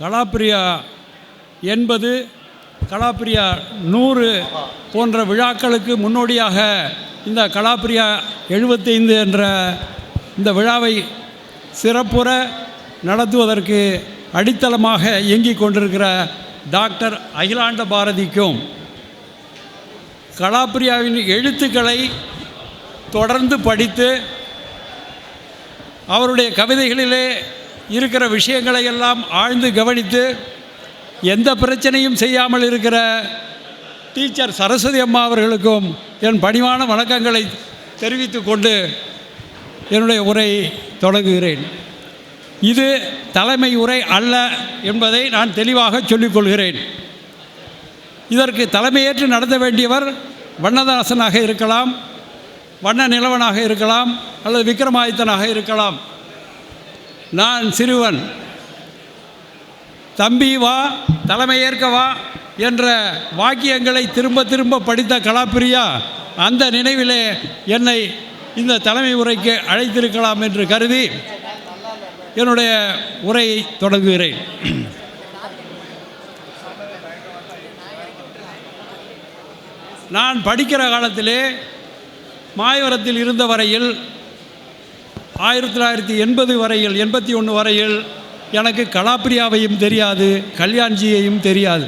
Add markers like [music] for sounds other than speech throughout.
கலாப்பிரியா என்பது கலாப்பிரியா நூறு போன்ற விழாக்களுக்கு முன்னோடியாக இந்த கலாப்பிரியா எழுபத்தைந்து என்ற இந்த விழாவை சிறப்புற நடத்துவதற்கு அடித்தளமாக இயங்கிக் கொண்டிருக்கிற டாக்டர் அகிலாண்ட பாரதிக்கும் கலாப்பிரியாவின் எழுத்துக்களை தொடர்ந்து படித்து அவருடைய கவிதைகளிலே இருக்கிற விஷயங்களை எல்லாம் ஆழ்ந்து கவனித்து எந்த பிரச்சனையும் செய்யாமல் இருக்கிற டீச்சர் சரஸ்வதி அம்மா அவர்களுக்கும் என் பணிவான வணக்கங்களை தெரிவித்து கொண்டு என்னுடைய உரை தொடங்குகிறேன். இது தலைமை உரை அல்ல என்பதை நான் தெளிவாக சொல்லிக்கொள்கிறேன் இதற்கு தலைமையேற்று நடத்த வேண்டியவர் வண்ணதாசனாக இருக்கலாம் வண்ண நிலவனாக இருக்கலாம் அல்லது விக்ரமாதித்தனாக இருக்கலாம். நான் சிறுவன். தம்பி வா தலைமையேற்க வா என்ற வாக்கியங்களை திரும்ப திரும்ப படித்த கலாப்பிரியா அந்த நினைவிலே என்னை இந்த தலைமை உரைக்கு அழைத்திருக்கலாம் என்று கருதி என்னுடைய உரையை தொடங்குகிறேன். நான் படிக்கிற காலத்திலே மாயவரத்தில் இருந்த வரையில் ஆயிரத்தி தொள்ளாயிரத்தி எண்பது வரையில் எண்பத்தி ஒன்று வரையில் எனக்கு கலாப்பிரியாவையும் தெரியாது கல்யாண்ஜியையும் தெரியாது.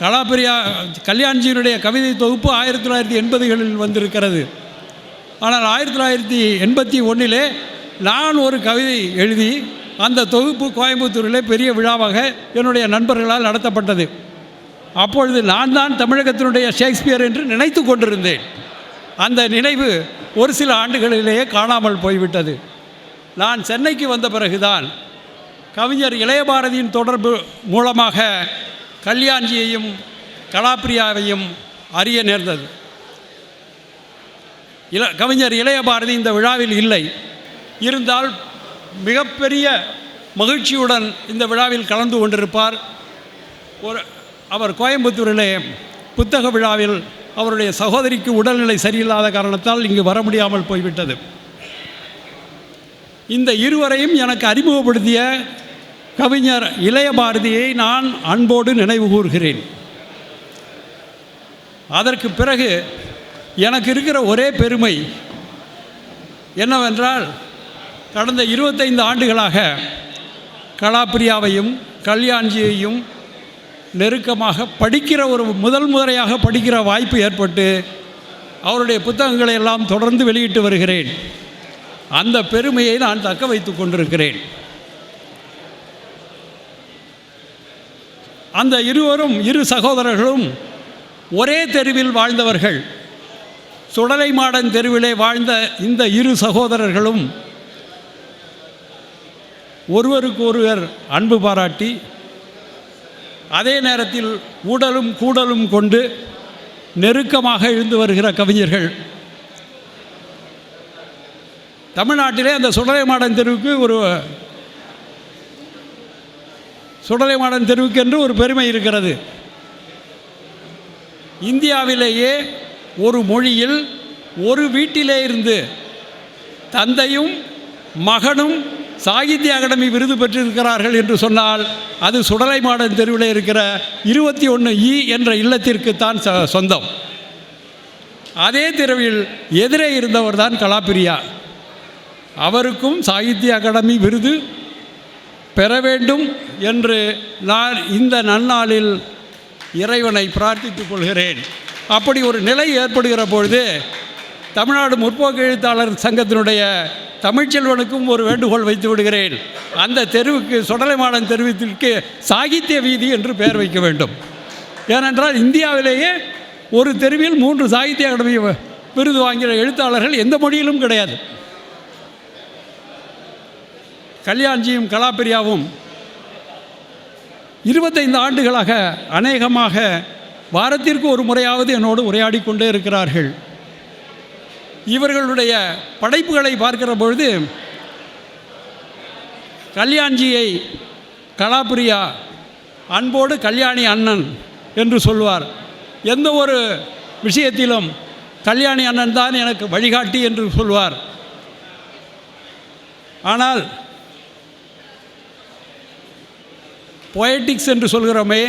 கலாப்பிரியா கல்யாண்ஜியினுடைய கவிதை தொகுப்பு ஆயிரத்தி தொள்ளாயிரத்தி எண்பதுகளில் வந்திருக்கிறது. ஆனால் ஆயிரத்தி தொள்ளாயிரத்தி எண்பத்தி ஒன்றிலே நான் ஒரு கவிதை எழுதி அந்த தொகுப்பு கோயம்புத்தூரிலே பெரிய விழாவாக என்னுடைய நண்பர்களால் நடத்தப்பட்டது. அப்பொழுது நான் தான் தமிழகத்தினுடைய ஷேக்ஸ்பியர் என்று நினைத்து கொண்டிருந்தேன். அந்த நினைவு ஒரு சில ஆண்டுகளிலேயே காணாமல் போய்விட்டது. நான் சென்னைக்கு வந்த பிறகுதான் கவிஞர் இளையபாரதியின் தொடர்பு மூலமாக கல்யாண்ஜியையும் கலாப்பிரியாவையும் அறிய நேர்ந்தது. இள கவிஞர் இளையபாரதி இந்த விழாவில் இல்லை. இருந்தால் மிகப்பெரிய மகிழ்ச்சியுடன் இந்த விழாவில் கலந்து கொண்டிருப்பார். ஒரு அவர் கோயம்புத்தூரிலே புத்தக விழாவில் அவருடைய சகோதரிக்கு உடல்நிலை சரியில்லாத காரணத்தால் இங்கு வர முடியாமல் போய்விட்டது. இந்த இருவரையும் எனக்கு அறிமுகப்படுத்திய கவிஞர் இளைய பாரதியை நான் அன்போடு நினைவு கூறுகிறேன். அதற்கு பிறகு எனக்கு இருக்கிற ஒரே பெருமை என்னவென்றால் கடந்த இருபத்தைந்து ஆண்டுகளாக கலாப்பிரியாவையும் கல்யாண்ஜியையும் நெருக்கமாக படிக்கிற ஒரு முதல் முறையாக படிக்கிற வாய்ப்பு ஏற்பட்டு அவருடைய புத்தகங்களை எல்லாம் தொடர்ந்து வெளியிட்டு வருகிறேன். அந்த பெருமையை நான் தக்க வைத்துக் கொண்டிருக்கிறேன். அந்த இருவரும் இரு சகோதரர்களும் ஒரே தெருவில் வாழ்ந்தவர்கள். சுடலை மாடன் தெருவிலே வாழ்ந்த இந்த இரு சகோதரர்களும் ஒருவருக்கு ஒருவர் அன்பு பாராட்டி அதே நேரத்தில் ஊடலும் கூடலும் கொண்டு நெருக்கமாக எழுந்து வருகிற கவிஞர்கள். தமிழ்நாட்டிலே அந்த சுடலைமாடன் தெருவுக்கு ஒரு சுடலைமாடன் தெருவுக்கு என்று ஒரு பெருமை இருக்கிறது. இந்தியாவிலேயே ஒரு மொழியில் ஒரு வீட்டிலே இருந்து தந்தையும் மகனும் சாகித்ய அகாடமி விருது பெற்றிருக்கிறார்கள் என்று சொன்னால் அது சுடலைமாடன் தெருவில் இருக்கிற இருபத்தி ஒன்று இ என்ற இல்லத்திற்குத்தான் ச சொந்தம். அதே தெருவில் எதிரே இருந்தவர் தான் கலாப்பிரியா அவருக்கும் சாகித்ய அகாடமி விருது பெற வேண்டும் என்று நான் இந்த நன்னாளில் இறைவனை பிரார்த்தித்துக் கொள்கிறேன். அப்படி ஒரு நிலை ஏற்படுகிற பொழுது தமிழ்நாடு முற்போக்கு எழுத்தாளர் சங்கத்தினுடைய தமிழ்ச்செல்வனுக்கும் ஒரு வேண்டுகோள் வைத்து விடுகிறேன். அந்த தெருவுக்கு சுடலைமாடன் தெருவத்திற்கு சாகித்ய வீதி என்று பெயர் வைக்க வேண்டும். ஏனென்றால் இந்தியாவிலேயே ஒரு தெருவில் மூன்று சாகித்ய அகாடமி விருது வாங்கிற எழுத்தாளர்கள் எந்த மொழியிலும் கிடையாது. கல்யாண்ஜியும் கலாப்பிரியாவும் இருபத்தைந்து ஆண்டுகளாக அநேகமாக வாரத்திற்கு ஒரு முறையாவது என்னோடு உரையாடி கொண்டே இருக்கிறார்கள். இவர்களுடைய படைப்புகளை பார்க்கிற பொழுது கல்யாண்ஜியை கலாபிரியா அன்போடு கல்யாணி அண்ணன் என்று சொல்வார். எந்த ஒரு விஷயத்திலும் கல்யாணி அண்ணன் தான் எனக்கு வழிகாட்டி என்று சொல்வார். ஆனால் பொயட்டிக்ஸ் என்று சொல்கிறோமே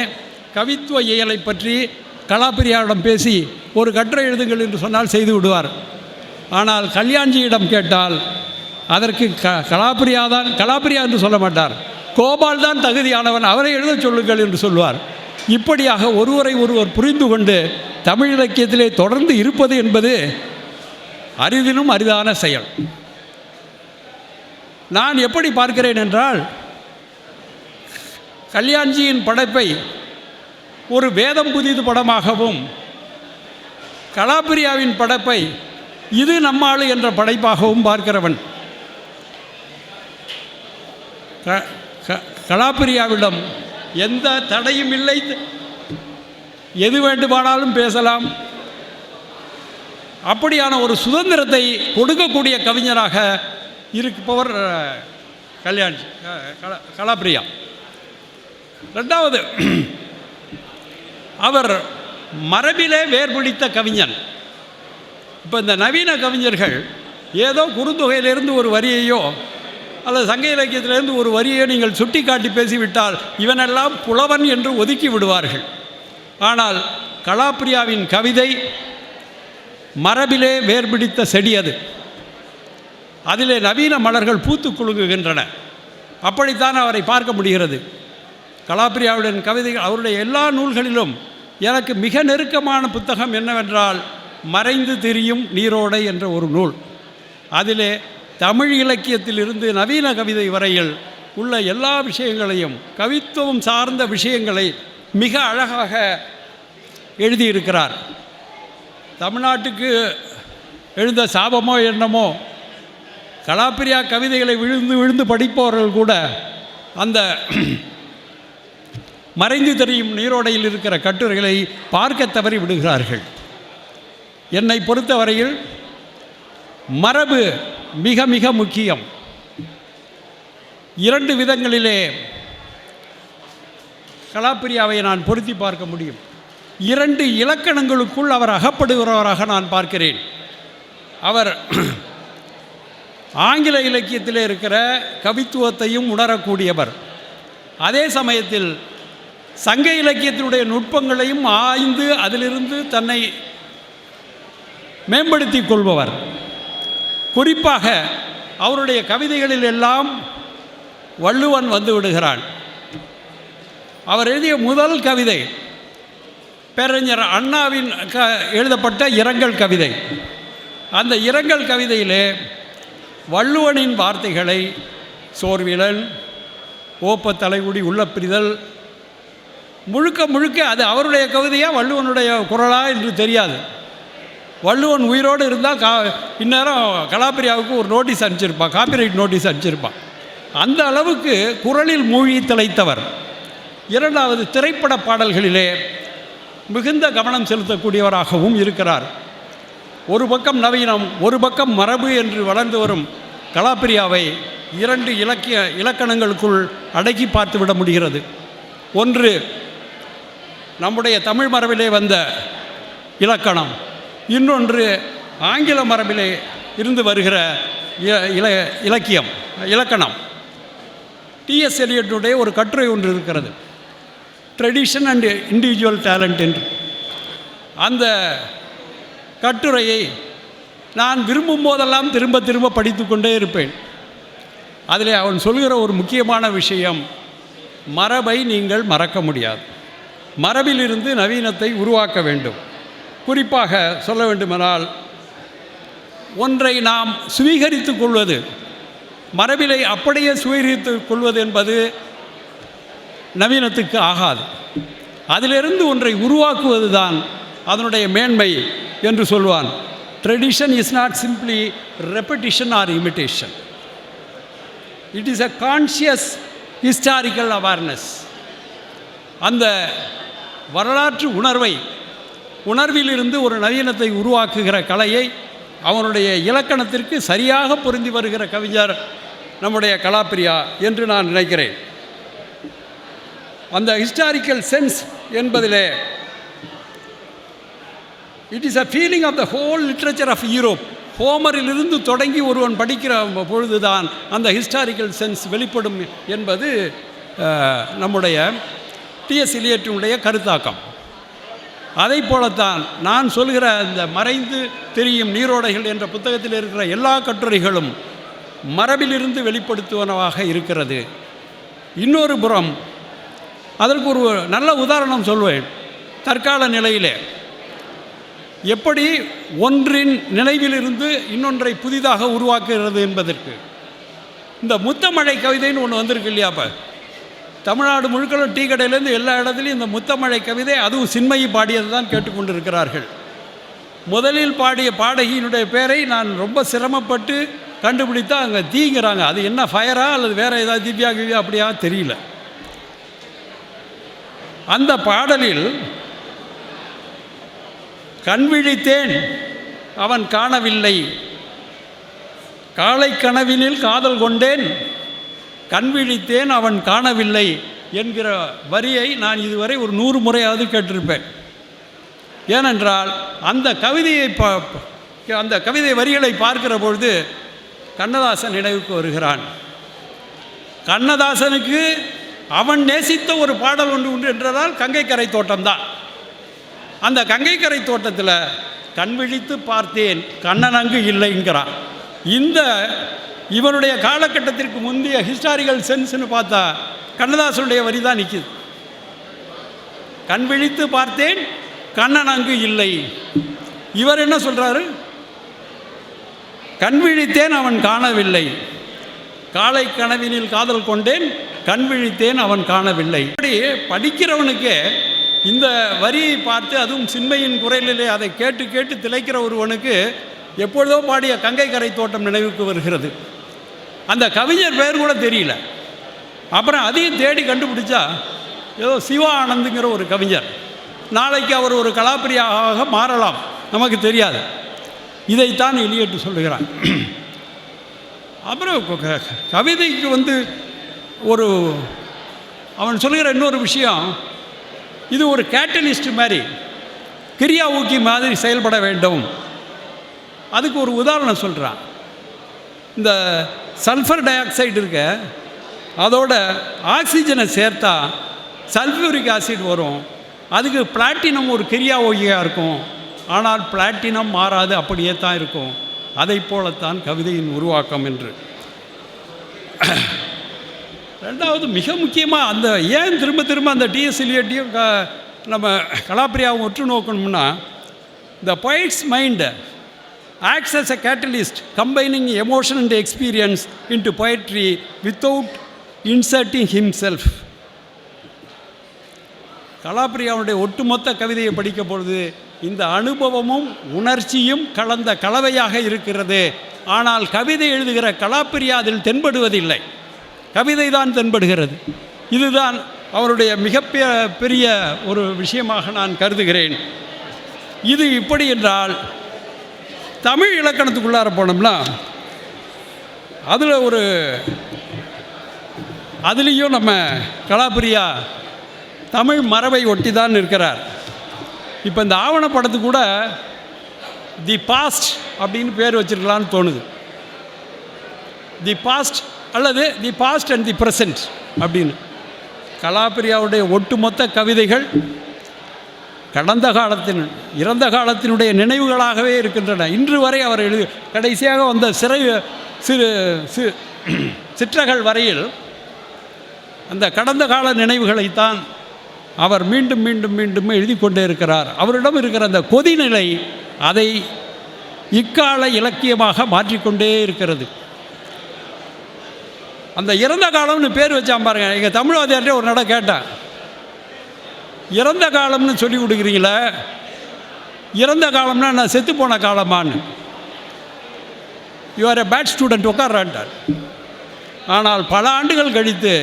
கவித்துவ இயலை பற்றி கலாபிரியாவிடம் பேசி ஒரு கட்டுரை எழுதுங்கள் என்று சொன்னால் செய்து விடுவார். ஆனால் கல்யாண்ஜியிடம் கேட்டால் அதற்கு க கலாபிரியா தான் கலாப்பிரியா என்று சொல்ல மாட்டார். கோபால் தான் தகுதியானவன் அவரை எழுதச் சொல்லுங்கள் என்று சொல்வார். இப்படியாக ஒருவரை ஒருவர் புரிந்து கொண்டு தமிழ் இலக்கியத்திலே தொடர்ந்து இருப்பது என்பது அரிதிலும் அரிதான செயல். நான் எப்படி பார்க்கிறேன் என்றால் கல்யாண்ஜியின் படைப்பை ஒரு வேதம் புதிது படமாகவும் கலாப்பிரியாவின் படைப்பை இது நம்மாளு என்ற படைப்பாகவும் பார்க்கிறவன். க- க- கலாப்பிரியாவிடம் எந்த தடையும் இல்லை. எது வேண்டுமானாலும் பேசலாம். அப்படியான ஒரு சுதந்திரத்தை கொடுக்கக்கூடிய கவிஞராக இருப்பவர் கல்யாண் கல்யாண்ஜி கலா- கலாப்பிரியா ரெண்டாவது அவர் மரபிலே வேர் பிடித்த கவிஞன். இப்போ இந்த நவீன கவிஞர்கள் ஏதோ குறுந்தொகையிலிருந்து ஒரு வரியையோ அல்லது சங்க இலக்கியத்திலிருந்து ஒரு வரியையோ நீங்கள் சுட்டி காட்டி பேசிவிட்டால் இவனெல்லாம் புலவன் என்று ஒதுக்கி விடுவார்கள். ஆனால் கலாப்பிரியாவின் கவிதை மரபிலே வேர்பிடித்த செடி அது. அதிலே நவீன மலர்கள் பூத்து குலுங்குகின்றன. அப்படித்தான் அவரை பார்க்க முடிகிறது. கலாப்பிரியாவுடன் கவிதைகள் அவருடைய எல்லா நூல்களிலும் எனக்கு மிக நெருக்கமான புத்தகம் என்னவென்றால் மறைந்து திரியும் நீரோடை என்ற ஒரு நூல். அதிலே தமிழ் இலக்கியத்திலிருந்து நவீன கவிதை வரையில் உள்ள எல்லா விஷயங்களையும் கவித்துவம் சார்ந்த விஷயங்களை மிக அழகாக எழுதியிருக்கிறார். தமிழ்நாட்டுக்கு எழுந்த சாபமோ என்னமோ கலாப்பிரியா கவிதைகளை விழுந்து விழுந்து படிப்பவர்கள் கூட அந்த மறைந்து தெரியும் நீரோடையில் இருக்கிற கட்டுரைகளை பார்க்க தவறி விடுகிறார்கள். என்னை பொறுத்தவரையில் மரபு மிக மிக முக்கியம். இரண்டு விதங்களிலே கலாப்பிரியாவை நான் பொருத்தி பார்க்க முடியும். இரண்டு இலக்கணங்களுக்குள் அவர் அகப்படுகிறவராக நான் பார்க்கிறேன். அவர் ஆங்கில இலக்கியத்தில் இருக்கிற கவித்துவத்தையும் உணரக்கூடியவர். அதே சமயத்தில் சங்க இலக்கியத்தினுடைய நுட்பங்களையும் ஆய்ந்து அதிலிருந்து தன்னை மேம்படுத்திக் கொள்பவர் குறிப்பாக அவருடைய கவிதைகளில் எல்லாம் வள்ளுவன் வந்து விடுகிறான் அவர் எழுதிய முதல் கவிதை பேரறிஞர் அண்ணாவின் க எழுதப்பட்ட இரங்கல் கவிதை. அந்த இரங்கல் கவிதையிலே வள்ளுவனின் வார்த்தைகளை சோர்விழல் ஓப்ப தலைகுடி உள்ள பிரிதல் முழுக்க முழுக்க அது அவருடைய கவிதையாக வள்ளுவனுடைய குரலா என்று தெரியாது. வள்ளுவன் உயிரோடு இருந்தால் கா இந்நேரம் கலாபிரியாவுக்கு ஒரு நோட்டீஸ் அனுப்பிச்சிருப்பான் காப்பிரைட் நோட்டீஸ் அனுப்பிச்சிருப்பான். அந்த அளவுக்கு குரலில் மூழ்கி திளைத்தவர். இரண்டாவது திரைப்பட பாடல்களிலே மிகுந்த கவனம் செலுத்தக்கூடியவராகவும் இருக்கிறார். ஒரு பக்கம் நவீனம் ஒரு பக்கம் மரபு என்று வளர்ந்து வரும் கலாப்பிரியாவை இரண்டு இலக்கிய இலக்கணங்களுக்குள் அடக்கி பார்த்து விட முடிகிறது. ஒன்று நம்முடைய தமிழ் மரபிலே வந்த இலக்கணம். இன்னொன்று ஆங்கில மரபிலே இருந்து வருகிற இ- இல இலக்கியம் இலக்கணம். டிஎஸ் எலியட்டுடைய ஒரு கட்டுரை ஒன்று இருக்கிறது. ட்ரெடிஷன் அண்ட் இண்டிவிஜுவல் டேலண்ட் என்று. அந்த கட்டுரையை நான் விரும்பும் போதெல்லாம் திரும்ப திரும்ப படித்து கொண்டே இருப்பேன். அதில் அவன் சொல்கிற ஒரு முக்கியமான விஷயம் மரபை நீங்கள் மறக்க முடியாது. மரபிலிருந்து நவீனத்தை உருவாக்க வேண்டும். குறிப்பாக சொல்ல வேண்டுமெனால் ஒன்றை நாம் சுவீகரித்து கொள்வது மரபிலை அப்படியே சுவீகரித்து கொள்வது என்பது நவீனத்துக்கு ஆகாது. அதிலிருந்து ஒன்றை உருவாக்குவது தான் அதனுடைய மேன்மை என்று சொல்வான். Tradition is not simply repetition or imitation it is a conscious historical awareness அந்த வரலாற்று உணர்வை உணர்விலிருந்து ஒரு நவீனத்தை உருவாக்குகிற கலையை அவனுடைய இலக்கணத்திற்கு சரியாக பொருந்தி வருகிற கவிஞர் நம்முடைய கலாப்பிரியா என்று நான் நினைக்கிறேன். அந்த ஹிஸ்டாரிக்கல் சென்ஸ் என்பதிலே it is a feeling of the whole literature of Europe ஹோமரிலிருந்து தொடங்கி ஒருவன் படிக்கிற பொழுதுதான் அந்த ஹிஸ்டாரிக்கல் சென்ஸ் வெளிப்படும் என்பது நம்முடைய டிஎஸ் இலியட்டினுடைய கருத்தாக்கம். அதை போலத்தான் நான் சொல்கிற இந்த மறைந்து தெரியும் நீரோடைகள் என்ற புத்தகத்தில் இருக்கிற எல்லா கட்டுரைகளும் மரபிலிருந்து வெளிப்படுத்துவனவாக இருக்கிறது. இன்னொரு புறம் அதற்கு ஒரு நல்ல உதாரணம் சொல்வேன். தற்கால நிலையிலே எப்படி ஒன்றின் நினைவிலிருந்து இன்னொன்றை புதிதாக உருவாக்குகிறது என்பதற்கு. இந்த முத்தமழை கவிதைன்னு ஒன்று வந்திருக்கு இல்லையாப்பா? தமிழ்நாடு முழுக்களும் டீ கடையிலேருந்து எல்லா இடத்துலையும் இந்த முத்தமழை கவிதை அதுவும் சின்மயி பாடியது தான் கேட்டுக்கொண்டிருக்கிறார்கள். முதலில் பாடிய பாடகியினுடைய பேரை நான் ரொம்ப சிரமப்பட்டு கண்டுபிடித்தா அங்கே தீங்கிறாங்க. அது என்ன ஃபயரா அல்லது வேறு ஏதாவது திவ்யா கிவ்யா அப்படியா தெரியல. அந்த பாடலில் கண்விழித்தேன் அவன் காணவில்லை. காலை கனவினில் காதல் கொண்டேன். கண் விழித்தேன் அவன் காணவில்லை என்கிற வரியை நான் இதுவரை ஒரு நூறு முறையாவது கேட்டிருப்பேன். ஏனென்றால் அந்த கவிதையை பா அந்த கவிதை வரிகளை பார்க்கிற பொழுது கண்ணதாசன் நினைவுக்கு வருகிறான். கண்ணதாசனுக்கு அவன் நேசித்த ஒரு பாடல் ஒன்று உண்டு என்றதால் கங்கைக்கரை தோட்டம்தான் அந்த கங்கைக்கரை தோட்டத்தில் கண் விழித்து பார்த்தேன் கண்ணன் அங்கு இல்லைங்கிறான். இந்த இவனுடைய காலகட்டத்திற்கு முந்தைய ஹிஸ்டாரிக்கல் சென்ஸ்னு பார்த்தா கண்ணதாசனுடைய வரி தான் நிற்கிது கண் விழித்து பார்த்தேன் கண்ணன் அங்கு இல்லை. இவர் என்ன சொல்கிறாரு கண் விழித்தேன் அவன் காணவில்லை. காலை கனவினில் காதல் கொண்டேன் கண் விழித்தேன் அவன் காணவில்லை. இப்படி படிக்கிறவனுக்கு இந்த வரியை பார்த்து அதுவும் சின்மையின் குரலிலே அதை கேட்டு கேட்டு திளைக்கிற ஒருவனுக்கு எப்பொழுதோ பாடிய கங்கை கரை தோட்டம் நினைவுக்கு வருகிறது. அந்த கவிஞர் பெயர் கூட தெரியல. அப்புறம் அதையும் தேடி கண்டுபிடிச்சா ஏதோ சிவா ஆனந்துங்கிற ஒரு கவிஞர். நாளைக்கு அவர் ஒரு கலாப்பிரியாக மாறலாம் நமக்கு தெரியாது. இதைத்தான் எலியட்டு சொல்லுகிறான் அப்புறம் க- கவிதைக்கு வந்து ஒரு அவன் சொல்லுகிற இன்னொரு விஷயம் இது ஒரு கேட்டலிஸ்ட் மாதிரி கிரியா ஊக்கி மாதிரி செயல்பட வேண்டும். அதுக்கு ஒரு உதாரணம் சொல்கிறான் இந்த சல்ஃபர் டை ஆக்சைடு இருக்க. அதோட ஆக்சிஜனை சேர்த்தா சல்ஃபியூரிக் ஆசிட் வரும். அதுக்கு பிளாட்டினம் ஒரு கிரியா ஓகியாக இருக்கும். ஆனால் பிளாட்டினம் மாறாது அப்படியே தான் இருக்கும். அதை போலத்தான் கவிதையின் உருவாக்கம் என்று. ரெண்டாவது மிக முக்கியமாக அந்த ஏன் திரும்ப திரும்ப அந்த டிஎஸ் இலியட்டையும் க நம்ம கலாப்பிரியாவும் உற்று நோக்கணும்னா இந்த poet's மைண்டை acts as a catalyst combining emotion and experience into poetry without inserting himself. கலாபிரியாவுடைய ஒட்டுமொத்த கவிதையை படிக்க பொழுது இந்த அனுபவமும் உணர்ச்சியும் கலந்த கலவையாக இருக்கிறது. ஆனால் கவிதை எழுதுகிற கலாப்பிரியா அதில் தென்படுவதில்லை. கவிதை தான் தென்படுகிறது. இதுதான் அவருடைய மிக பெரிய ஒரு விஷயமாக நான் கருதுகிறேன். இது இப்படி என்றால் தமிழ் இலக்கணத்துக்குள்ளார போனோம்னா அதில் ஒரு அதுலேயும் நம்ம கலாபிரியா தமிழ் மரபை ஒட்டி தான் இருக்கிறார் இப்போ இந்த ஆவணப்படத்து கூட தி பாஸ்ட் அப்படின்னு பேர் வச்சிருக்கலான்னு தோணுது. தி பாஸ்ட் அல்லது the past and the present அப்படின்னு. கலாபிரியாவுடைய ஒட்டுமொத்த கவிதைகள் கடந்த காலத்தின் இறந்த காலத்தினுடைய நினைவுகளாகவே இருக்கின்றன. இன்று வரை அவர் எழுதி கடைசியாக வந்த சிறை சிறு சி- [clears throat] சிற்றகள் வரையில் அந்த கடந்த கால நினைவுகளைத்தான் அவர் மீண்டும் மீண்டும் மீண்டும் எழுதி கொண்டே இருக்கிறார். அவரிடம் இருக்கிற அந்த கொதிநிலை அதை இக்கால இலக்கியமாக மாற்றிக்கொண்டே இருக்கிறது. அந்த இறந்த காலம்னு பேர் வச்சான் பாருங்க. எங்கள் தமிழ்வாதியார்கிட்ட ஒரு நட கேட்டேன். இறந்த காலம்னு சொல்லி கொடுக்குறீங்களே இறந்த காலம்னா நான் செத்து போன காலமான்னு. You are a bad student உட்கார்றான்ட்டார் ஆனால் பல ஆண்டுகள் கழித்து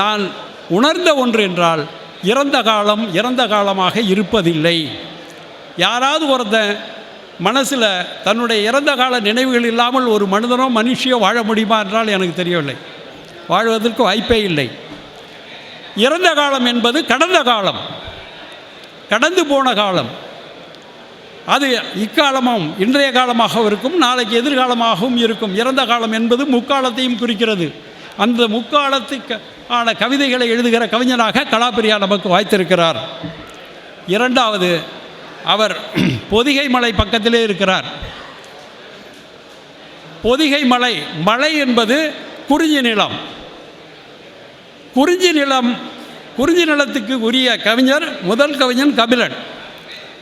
நான் உணர்ந்த ஒன்று என்றால் இறந்த காலம் இறந்த காலமாக இருப்பதில்லை. யாராவது ஒருத்தன் மனசில் தன்னுடைய இறந்த கால நினைவுகள் இல்லாமல் ஒரு மனிதனோ மனுஷியோ வாழ முடியுமா என்றால் எனக்கு தெரியவில்லை. வாழ்வதற்கு வாய்ப்பே இல்லை. இறந்த காலம் என்பது கடந்த காலம் கடந்து போன காலம். அது இக்காலமும் இன்றைய காலமாகவும் இருக்கும் நாளைக்கு எதிர்காலமாகவும் இருக்கும். இறந்த காலம் என்பது முக்காலத்தையும் குறிக்கிறது. அந்த முக்காலத்துக்கு ஆன கவிதைகளை எழுதுகிற கவிஞனாக கலாப்பிரியா நமக்கு வாய்த்திருக்கிறார். இரண்டாவது அவர் பொதிகை மலை பக்கத்திலே இருக்கிறார். பொதிகை மலை மலை என்பது குறிஞ்சி நிலம். குறிஞ்சி நிலம் குறிஞ்சி நிலத்துக்கு உரிய கவிஞர் முதல் கவிஞன் கபிலன்.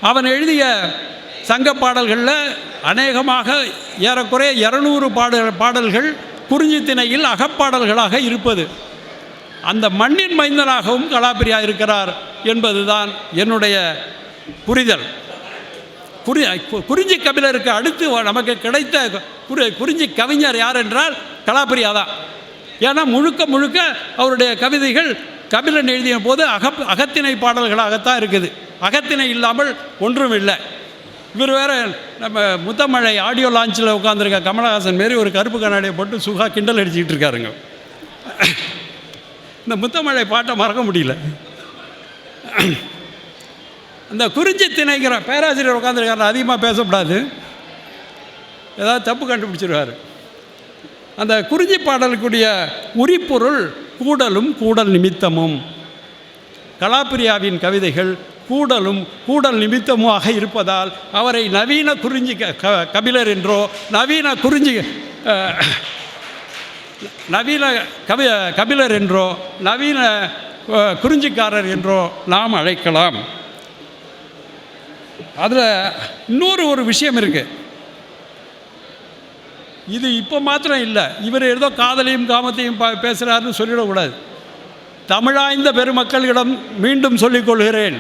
அவன் எழுதிய சங்க பாடல்களில் அநேகமாக ஏறக்குறைய இரநூறு பாடல் பாடல்கள் குறிஞ்சி திணையில் அகப்பாடல்களாக இருப்பது. அந்த மண்ணின் மைந்தனாகவும் கலாபிரியா இருக்கிறார் என்பதுதான் என்னுடைய புரிதல். குறி குறிஞ்சி கபிலருக்கு அடுத்து நமக்கு கிடைத்த குறி குறிஞ்சி கவிஞர் யார் என்றால் கலாபிரியா தான். ஏன்னா முழுக்க முழுக்க அவருடைய கவிதைகள் கபிலன் எழுதிய போது அக அகத்திணை பாடல்களாகத்தான் இருக்குது. அகத்திணை இல்லாமல் ஒன்றும் இல்லை. இவர் வேற நம்ம முத்தமழை ஆடியோ லான்ச்சில் உட்காந்துருக்க கமலஹாசன் மாரி ஒரு கருப்பு கண்ணாடியை போட்டு சுகா கிண்டல் அடிச்சுக்கிட்டு இருக்காருங்க. இந்த முத்தமழை பாட்டை மறக்க முடியல. இந்த குறிஞ்சி திணைங்கிற பேராசிரியர் உட்காந்துருக்காரு அதிகமாக பேசக்கூடாது ஏதாவது தப்பு கண்டுபிடிச்சிருவார். அந்த குறிஞ்சி பாடலுக்குரிய உரிப்பொருள் கூடலும் கூடல் நிமித்தமும். கலாப்பிரியாவின் கவிதைகள் கூடலும் கூடல் நிமித்தமுமாக இருப்பதால் அவரை நவீன குறிஞ்சி க- க- கபிலர் என்றோ நவீன குறிஞ்சி நவீன கவி கபிலர் என்றோ நவீன குறிஞ்சிக்காரர் என்றோ நாம் அழைக்கலாம். அதில் இன்னொரு ஒரு விஷயம் இருக்குது இது இப்போ மாத்திரம் இல்லை. இவர் ஏதோ காதலையும் காமத்தையும் பா பேசுகிறாருன்னு சொல்லிடக்கூடாது. தமிழாய்ந்த பெருமக்களிடம் மீண்டும் சொல்லிக்கொள்கிறேன்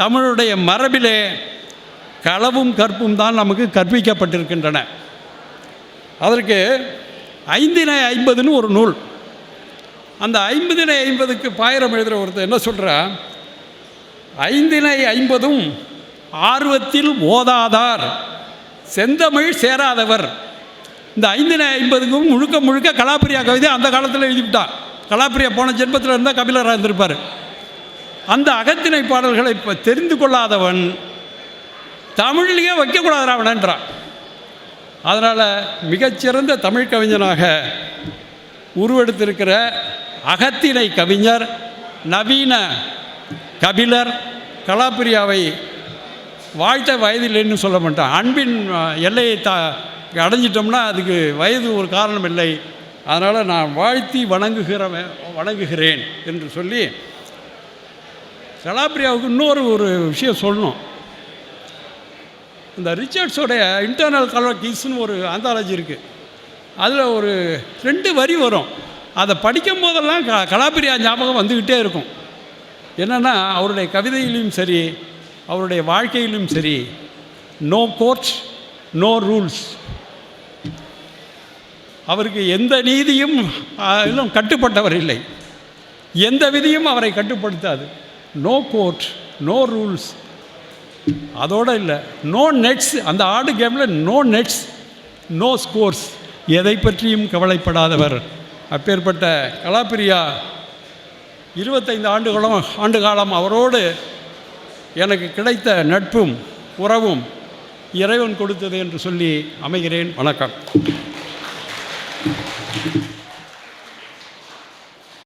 தமிழுடைய மரபிலே களவும் கற்பும் தான் நமக்கு கற்பிக்கப்பட்டிருக்கின்றன. அதற்கு ஐந்தினை ஐம்பதுன்னு ஒரு நூல். அந்த ஐம்பதினை ஐம்பதுக்கு பாயிரம் எழுதுகிற ஒருத்தர் என்ன சொல்கிறா ஐந்தினை ஐம்பதும் ஆர்வத்தில் ஓதாதார். செந்தமிழ் சேராதவர். இந்த ஐந்து ஐம்பதுக்கும் முழுக்க முழுக்க கலாப்பிரியா கவிதை அந்த காலத்தில் எழுதிவிட்டான் கலாப்பிரியா போன ஜென்மத்தில் இருந்தால் கபிலராக இருந்திருப்பார். அந்த அகத்திணை பாடல்களை இப்போ தெரிந்து கொள்ளாதவன் தமிழ்லேயே வைக்கக்கூடாது ராவணன்றான். அதனால் மிகச்சிறந்த தமிழ் கவிஞனாக உருவெடுத்திருக்கிற அகத்திணை கவிஞர் நவீன கபிலர் கலாப்பிரியாவை வாழ்த்த வயதில்லைன்னு சொல்ல மாட்டேன் அன்பின் எல்லையை தா அடைஞ்சிட்டோம்னா அதுக்கு வயது ஒரு காரணம் இல்லை. அதனால் நான் வாழ்த்தி வணங்குகிறவன் வணங்குகிறேன் என்று சொல்லி கலாப்பிரியாவுக்கு இன்னொரு ஒரு விஷயம் சொல்லணும். இந்த ரிச்சர்ட்ஸோடைய இன்டர்னல் கலர் ஒரு ஆந்தாலஜி இருக்குது அதில் ஒரு ரெண்டு வரி வரும். அதை படிக்கும் போதெல்லாம் க கலாப்பிரியா ஞாபகம் வந்துக்கிட்டே இருக்கும். என்னென்னா அவருடைய கவிதையிலையும் சரி அவருடைய வாழ்க்கையிலும் சரி நோ கோர்ட் நோ ரூல்ஸ் அவருக்கு எந்த நீதியும் கட்டுப்பட்டவர் இல்லை. எந்த விதியும் அவரை கட்டுப்படுத்தாது. நோ கோர்ட் நோ ரூல்ஸ் அதோடு இல்லை. நோ நெட்ஸ் அந்த ஆடு கேமில் நோ நெட்ஸ் நோ ஸ்கோர்ஸ் எதை பற்றியும் கவலைப்படாதவர். அப்பேற்பட்ட கலாப்பிரியா இருபத்தைந்து ஆண்டுகளும் ஆண்டு காலம் அவரோடு எனக்கு கிடைத்த நட்பும் உறவும் இறைவன் கொடுத்தது என்று சொல்லி அமைகிறேன். வணக்கம்.